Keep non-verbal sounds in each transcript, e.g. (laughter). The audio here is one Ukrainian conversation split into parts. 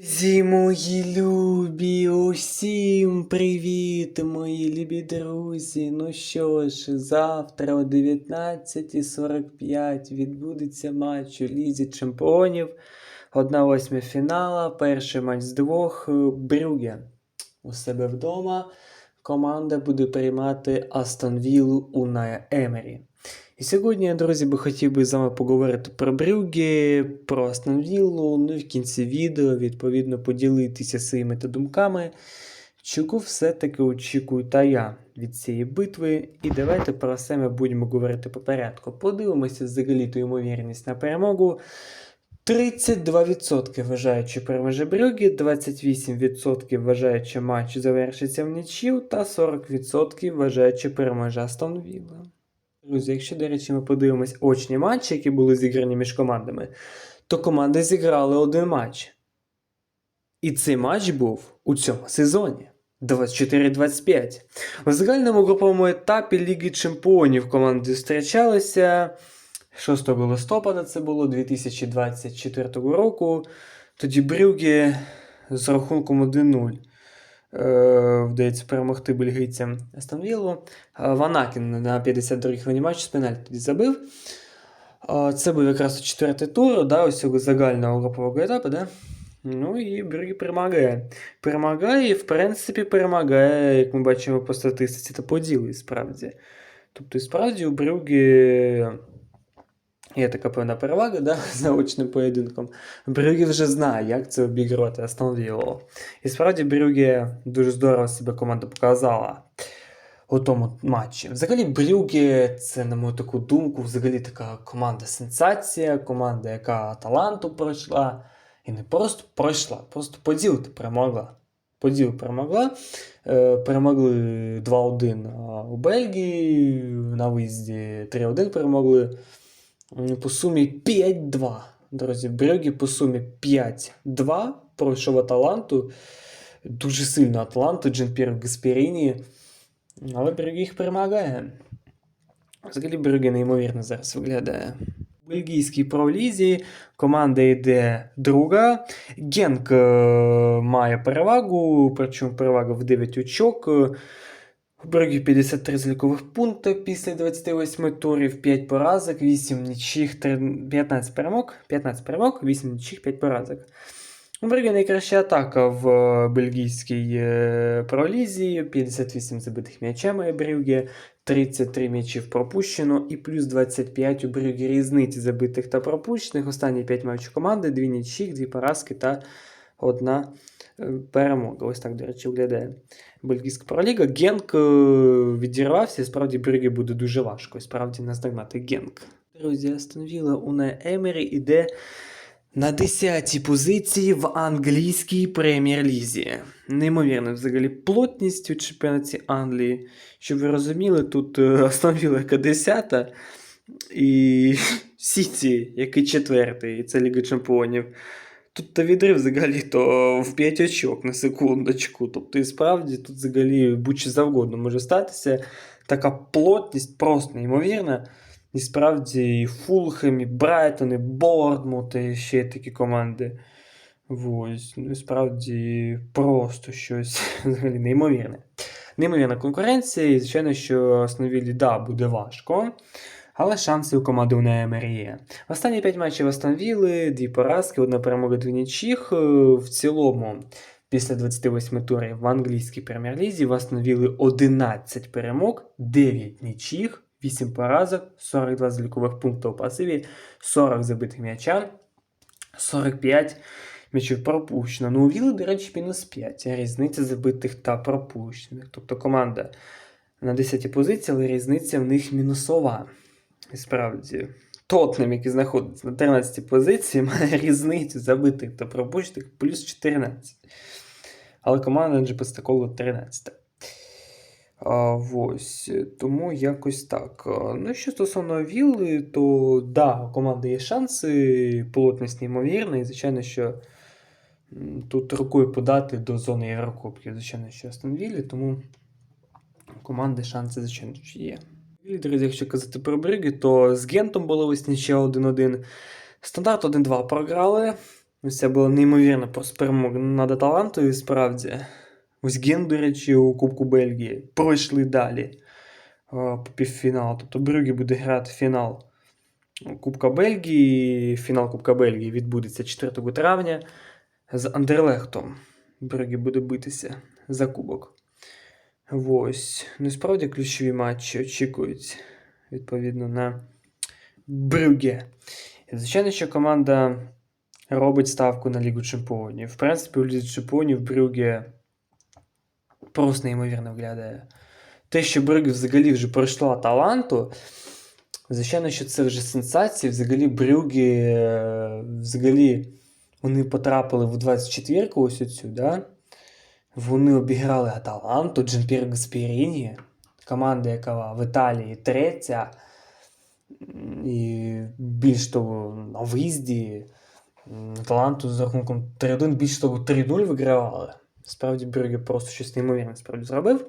Друзі мої любі, усім привіт, мої любі друзі. Ну що ж, завтра о 19.45 відбудеться матч у Лізі Чемпіонів. Одна восьма фінала, перший матч з двох Брюге. У себе вдома команда буде приймати Астон Віллу Уная Емері. І сьогодні, я, друзі, би хотів би з вами поговорити про Брюгге, про Астон Віллу, ну і в кінці відео, відповідно, поділитися своїми та думками, чого все-таки очікую та я від цієї битви. І давайте про все ми будемо говорити по порядку. Подивимося взагалі ту ймовірність на перемогу. 32% вважають, що переможе Брюгге, 28% вважають, що матч завершиться в нічів, та 40% вважають, що переможе Астон Вілла. Друзі, якщо, до речі, ми подивимось очні матчі, які були зіграні між командами, то команди зіграли один матч. І цей матч був у цьому сезоні. 24-25. У загальному груповому етапі Ліги Чемпіонів команди зустрічалися 6 листопада, це було 2024 року. Тоді Брюге з рахунком 1-0 е, вдається перемогти бельгійцям Астон Віллу. Е, Ванакін на 52-й хвилині матчу з пенальті забив. Е, Це був якраз четвертий тур, да, ось цього загального групового етапу, да? Ну і Брюге перемагає. Перемагає і, в принципі, перемагає, як ми бачимо по статистиці та по ділу, справді. Тобто, справді у Брюге є така певна перевага да, (laughs) за очним поєдинком. Брюге вже знає, як це обігрувати Астон Віллу. І справді Брюге дуже здорово себе команда показала у тому матчі. Взагалі, Брюге, це, на мою таку думку, взагалі така команда сенсація, команда, яка таланту пройшла. І не просто пройшла, просто поділити перемогла. Поділ перемогла. Е, перемогли 2-1 у Бельгії, на виїзді 3-1 перемогли. По сумі 5-2. Друзі, Брюгі по сумі 5-2 пройшов Аталанту. Дуже сильно Атланту, Дженпір Гасперіні. Але Брюгі їх перемагає. Взагалі Брюге неймовірно зараз виглядає. Бельгійській пролізі команда йде друга. Генк е, має перевагу, причому перевага в 9 очок. У Брюге 53 залікових пункти після 28 турів, 5 поразок, 8 нічих, 15 перемог, 15 перемог, 8 нічих, 5 поразок. У Брюге найкраща атака в е, бельгійській е, пролізі, 58 забитих м'ячами Брюге, 33 м'ячів пропущено і плюс 25 у Брюге різниці забитих та пропущених. Останні 5 матчів команди, 2 нічих, 2 поразки та одна перемога. Ось так, до речі, виглядає бельгійська проліга. Генк е, відірвався, і справді Брюге буде дуже важко. Справді наздогнати Генк. Друзі, Астон Вілла Уна Емері іде на 10-й позиції в англійській прем'єр-лізі. Неймовірна взагалі плотність у чемпіонаті Англії. Щоб ви розуміли, тут е, Астон Вілла яка 10-та і (laughs) Сіті, який четвертий, і це Ліга Чемпіонів. Тут та відрив взагалі то в 5 очок на секундочку. Тобто, і справді тут взагалі будь-що завгодно може статися. Така плотність просто неймовірна. І справді і Фулхем, і Брайтон, і Бордмут, і ще такі команди. Ось. Ну і справді просто щось взагалі неймовірне. Неймовірна конкуренція, і звичайно, що Основілі, да, буде важко. Але шанси у команди у Емері є. Останні 5 матчів Астон дві поразки, одна перемога, дві нічих. Е, В цілому, після 28 турів в англійській прем'єр-лізі в Астон Вілли 11 перемог, 9 нічих, 8 поразок, 42 залікових пункти у пасиві, 40 забитих м'яча, 45 м'ячів пропущено. Ну, у Вілли, до речі, мінус 5. Різниця забитих та пропущених. Тобто команда на 10 позиції, але різниця в них мінусова. І справді, Тотнем, який знаходиться на 13 позиції, (laughs) має різницю забитих та пропущених плюс 14. Але команда Постаколу 13. А, ось, тому якось так. Ну, що стосовно Вілли, то да, у команди є шанси, плотність неймовірна, і звичайно, що тут рукою подати до зони Єврокубків, звичайно, що Астон Віллі, тому у команди шанси, звичайно, є. Друзі, якщо казати про Бриги, то з Гентом було ось нічия 1-1. Стандарт 1-2 програли. Ось це було неймовірно просто перемога над Аталантою, справді. Ось Ген, до речі, у Кубку Бельгії пройшли далі по півфіналу. Тобто Брюгі буде грати фінал Кубка Бельгії. Фінал Кубка Бельгії відбудеться 4 травня з Андерлехтом. Брюгі буде битися за кубок. Ось. Ну, справді ключові матчі очікують відповідно на Брюге. Звичайно, що команда робить ставку на Лігу Чемпіонів. В принципі, у Лізі Чемпіонів Брюге просто неймовірно виглядає. Те, що Брюге взагалі вже пройшла таланту, звичайно, що це вже сенсація. Взагалі, Брюге, е, взагалі, вони потрапили в 24-ку ось оцю, да? Вони обіграли Аталанту, Джемпір Гаспіріні, команда, яка в Італії третя. І більш того, на виїзді Аталанту з рахунком 3-1, більш того, 3-0 вигравали. Справді Брюге просто щось неймовірне справді зробив.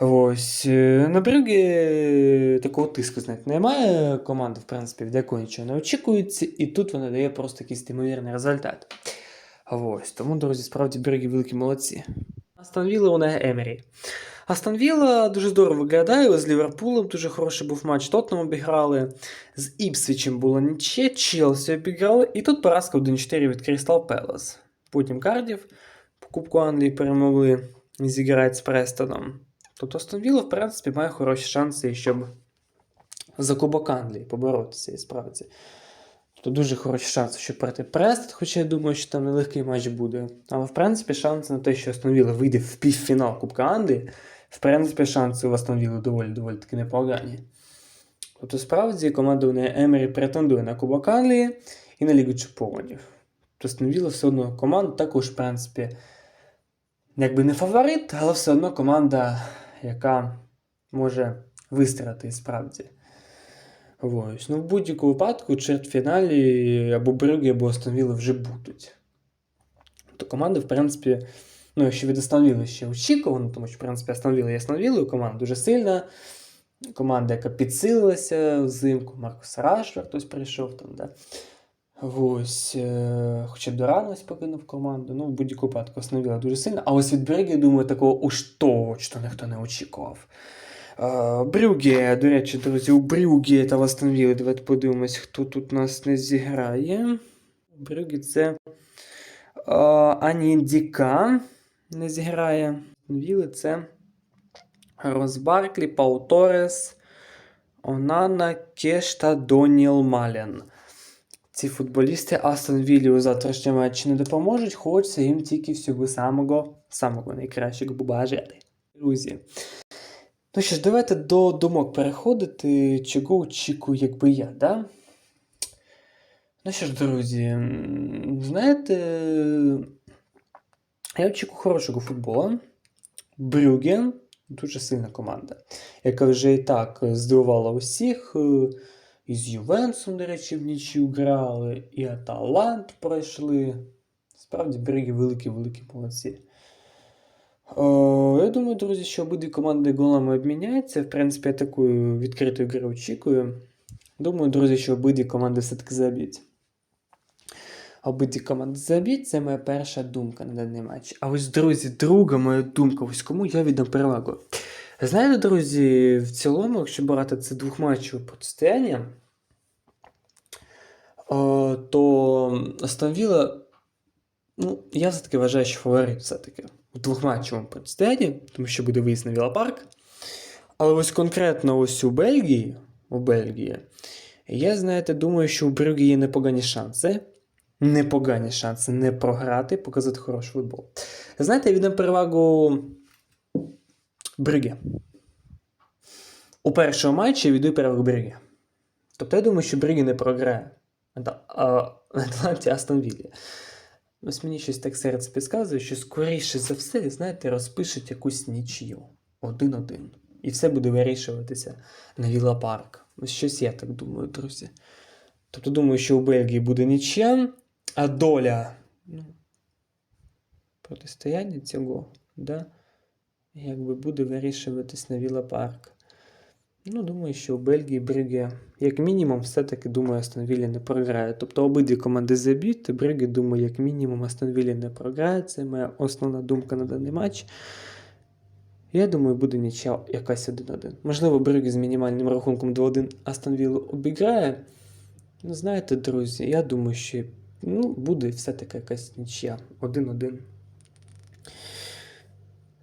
Ось. е, На Брюге такого тиску, знаєте, немає команди, в принципі, від якої нічого не очікується, і тут вона дає просто якийсь неймовірний результат. Ось. Тому, друзі, справді Брюге великі молодці. Астон Вілла у неї Емері. Астон дуже здорово виглядає, з Ліверпулем дуже хороший був матч. Тоттеном обіграли, з Іпсвічем було ніче, Челсі обіграли, і тут поразка 1-4 від Крістал Пелас. Потім Кардів по Кубку Англії перемогли зіграти з Престоном. Тобто Астон Вілла, в принципі, має хороші шанси, щоб за Кубок Англії поборотися і справді. Тобто дуже хороші шанси, щоб пройти Престон, хоча я думаю, що там нелегкий матч буде. Але в принципі шанси на те, що Астон вийде в півфінал Кубка Англії, в принципі, шанси у Астон Вілли доволі доволі таки непогані. Тобто, справді, команда у Емері претендує на Кубок Англії і на Лігу Чемпіонів. Тобто Астон все одно команда також, в принципі, якби не фаворит, але все одно команда, яка може вистрати справді. Ось. Ну, в будь-якому випадку, чвертьфіналі або Брюгге, або Астон вже будуть. То команди, в принципі, ну, якщо від Астон ще очікувано, тому що, в принципі, Астон Вілла є команда дуже сильна. Команда, яка підсилилася взимку, Маркус Рашфер хтось прийшов там, да. Ось, е, хоча Доран ось покинув команду. Ну, в будь-якому випадку Астон дуже сильна. А ось від Брюгге, думаю, такого уж точно ніхто не очікував. Брюгге, до речі, друзі, у Брюгге та в Астон Давайте подивимось, хто тут нас не зіграє. У Брюгге це Ані Діка не зіграє. Вілли це Рос Барклі, Пау Торес, Онана, Кеш та Доніел Мален. Ці футболісти Астон Віллі у завтрашньому матчі не допоможуть, хочеться їм тільки всього самого, самого найкращого побажати. Друзі. Ну що ж, давайте до думок переходити, чого очікую, якби я, да? Ну що ж, друзі, знаєте, я очікую хорошого футболу. Брюге дуже сильна команда, яка вже і так здивувала усіх. І з Ювенсом, до речі, в нічю грали, і Аталант пройшли. Справді, Брюге великі-великі молодці. О, я думаю, друзі, що обидві команди голами обміняються. В принципі, я такої відкритої гри очікую. Думаю, друзі, що обидві команди все-таки заб'ють. Обидві команди заб'ють, це моя перша думка на даний матч. А ось, друзі, друга моя думка, ось кому я віддам перевагу. Знаєте, друзі, в цілому, якщо брати це двохматчеве протистояння, то Астон Вілла, ну, я все-таки вважаю, що фаворит все-таки в двохматчевому протистоянні, тому що буде виїзд на Вілапарк. Але ось конкретно ось у Бельгії, у Бельгії, я, знаєте, думаю, що у Брюгге є непогані шанси. Непогані шанси не програти, показати хороший футбол. Знаєте, я віддам перевагу Брюгге. У першому матчі віддаю перевагу Брюгге. Тобто я думаю, що Брюгге не програє Атланті Астон Віллі. Ось мені щось так серце підказує, що скоріше за все, знаєте, розпишуть якусь нічию. Один-один. І все буде вирішуватися на Віла Парк. Ось щось я так думаю, друзі. Тобто думаю, що у Бельгії буде нічия, а доля ну, протистояння цього, да, якби буде вирішуватись на Віла Парк. Ну, думаю, що у Бельгії Брюге, як мінімум, все-таки думаю, Астон Віллі не програє. Тобто обидві команди заб'ють, і Брюге, думаю, як мінімум, Астон Віллі не програє. Це моя основна думка на даний матч. Я думаю, буде нічия якась 1-1. Можливо, Брюге з мінімальним рахунком 2-1 Астонвіллу обіграє. Ну, знаєте, друзі, я думаю, що ну, буде все-таки якась нічия 1-1.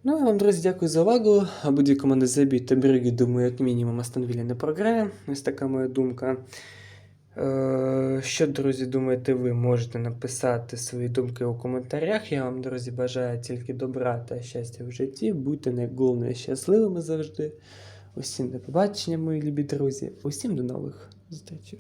Ну, я вам, друзі, дякую за увагу. Обидві команди заб'ють та Брюгге, думаю, як мінімум Астон Віллі не програє. Ось така моя думка. Е, Що, друзі, думаєте ви? Можете написати свої думки у коментарях. Я вам, друзі, бажаю тільки добра та щастя в житті. Будьте найголовніше щасливими завжди. Усім до побачення, мої любі друзі. Усім до нових зустрічей.